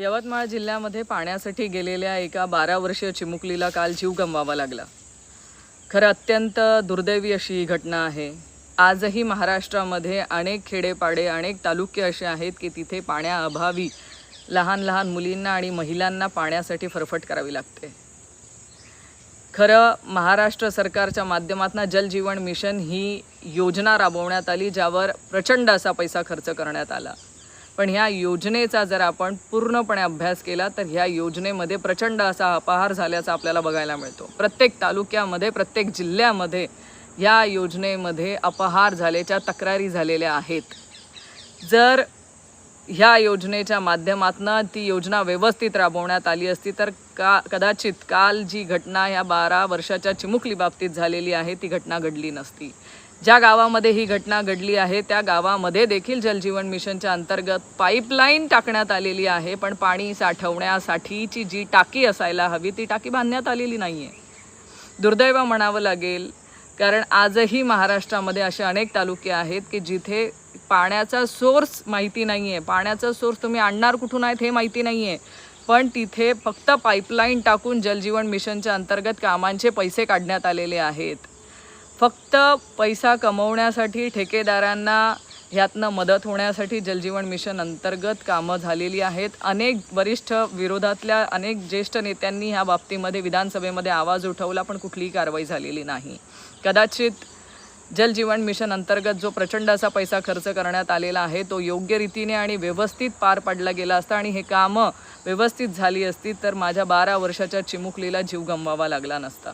यवतमाळ जिल्ह्यामध्ये पाण्यासाठी गेलेल्या एका बारा वर्षीय चिमुकलीला काल जीव गमवावा लागला. खरं अत्यंत दुर्दैवी अशी ही घटना आहे. आजही महाराष्ट्रामध्ये अनेक खेडेपाडे अनेक तालुके असे आहेत की तिथे पाण्याअभावी लहान लहान मुलींना आणि महिलांना पाण्यासाठी फरफट करावी लागते. खरं महाराष्ट्र सरकारच्या माध्यमातून जल जीवन मिशन ही योजना राबवण्यात आली ज्यावर प्रचंड असा पैसा खर्च करण्यात आला. पण ह्या योजनेचा जर आपण पूर्णपणे अभ्यास केला तर ह्या योजनेमध्ये प्रचंड असा अपहार झाल्याचा आपल्याला बघायला मिळतो. प्रत्येक तालुक्यामध्ये प्रत्येक जिल्ह्यामध्ये या योजनेमध्ये अपहार झाल्याच्या तक्रारी झालेल्या आहेत. जर ह्या योजनेच्या माध्यमातून ती योजना व्यवस्थित राबवण्यात आली असती तर का कदाचित काल जी घटना ह्या बारा वर्षाच्या चिमुकली बाबतीत झालेली आहे ती घटना घडली नसती. ज्या गावामध्ये ही घटना घडली आहे त्या गावामध्ये देखील जलजीवन मिशनच्या अंतर्गत पाईपलाईन टाकण्यात आलेली आहे. पण पाणी साठवण्यासाठीची जी टाकी असायला हवी ती टाकी बांधण्यात आलेली नाही आहे दुर्दैव म्हणावं लागेल कारण आजही महाराष्ट्रामध्ये असे अनेक तालुके आहेत की जिथे पाण्याचा सोर्स माहिती नाही आहे पाण्याचा सोर्स तुम्ही आणणार कुठून आहेत हे माहिती नाही आहे पण तिथे फक्त पाईपलाईन टाकून जलजीवन मिशनच्या अंतर्गत कामांचे पैसे काढण्यात आलेले आहेत. फक्त पैसा कमवण्यासाठी ठेकेदारांना ह्यातनं मदत होण्यासाठी जलजीवन मिशन अंतर्गत कामं झालेली आहेत. अनेक वरिष्ठ विरोधातल्या अनेक ज्येष्ठ नेत्यांनी ह्या बाबतीमध्ये विधानसभेमध्ये आवाज उठवला पण कुठलीही कारवाई झालेली नाही. कदाचित जलजीवन मिशन अंतर्गत जो प्रचंड असा पैसा खर्च करण्यात आलेला आहे तो योग्य रीतीने आणि व्यवस्थित पार पाडला गेला असता आणि हे कामं व्यवस्थित झाली असती तर माझ्या बारा वर्षाच्या चिमुकलीला जीव गमवावा लागला नसता.